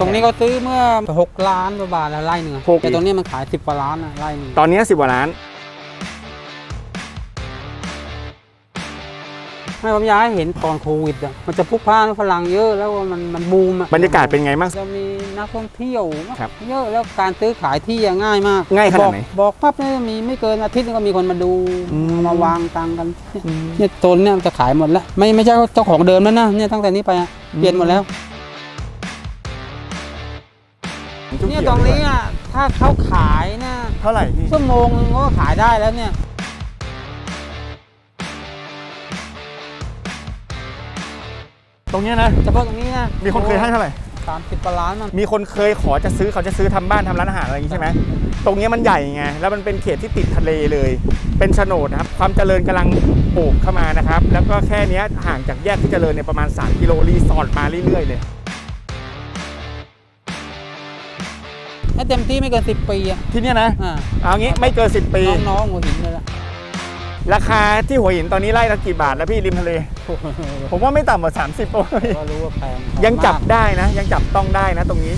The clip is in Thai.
ตรงนี้เขาซื้อเมื่อ 6 ล้านกว่าบาทแล้วไร่หนึ่งอะหก แต่ตรงนี้มันขาย 10กว่าล้านอะไร่หนึ่งตอนนี้สิบกว่าล้าน ให้ผมอยากให้เห็นตอนโควิดอะมันจะพลุกพล่านฝรั่งเยอะแล้วมันมันบูมอะบรรยากาศเป็นไงบ้าง จะมีนักท่องเที่ยวครับเยอะแล้วการซื้อขายที่อะง่ายมากง่ายขนาดไหน บอกบอกปั๊บเนี่ยมีไม่เกินอาทิตย์นึงก็มีคนมาดูอืม มาวางตังค์กันเนี่ยโซนเนี่ยจะขายหมดแล้ว ไม่ไม่ใช่ว่าเจ้าของเดิมแล้วนะเนี่ยตั้งแต่นี้ไปอะเปลี่ยนหมดแล้ว เนี่ยตรงนี้อะถ้าเขาขายนะเท่าไหร่พี่ชั่วโมงนึงก็ขายได้แล้วเนี่ยตรงเนี้ยนะ เฉพาะตรงนี้นะมีคนเคยให้เท่าไหร่ สามสิบกว่าล้านมัน มีคนเคยขอจะซื้อเขาจะซื้อทำบ้านทำร้านอาหารอะไรอย่างนี้ใช่ไหมตรงเนี้ยมันใหญ่ไง แล้วมันเป็นเขตที่ติดทะเลเลย เป็นโฉนดนะครับ ความเจริญกำลังโอบเข้ามานะครับ แล้วก็แค่เนี้ยห่างจากแยกที่เจริญเนี่ยประมาณ 3 กิโลรีสอร์ทมาเรื่อยๆเลย ให้เต็มที่ไม่เกิน 10 ปีอะที่เนี้ยนะ อ่าเอางี้ไม่เกิน10 ปี น้องๆหัวหินเลยละราคาที่หัวหินตอนนี้ไล่ละกี่บาทนะพี่ริมทะเลผมว่าไม่ต่ำกว่า 30ป่ะพี่ก็รู้ว่าแพงยังจับได้นะ ยังจับต้องได้นะตรงนี้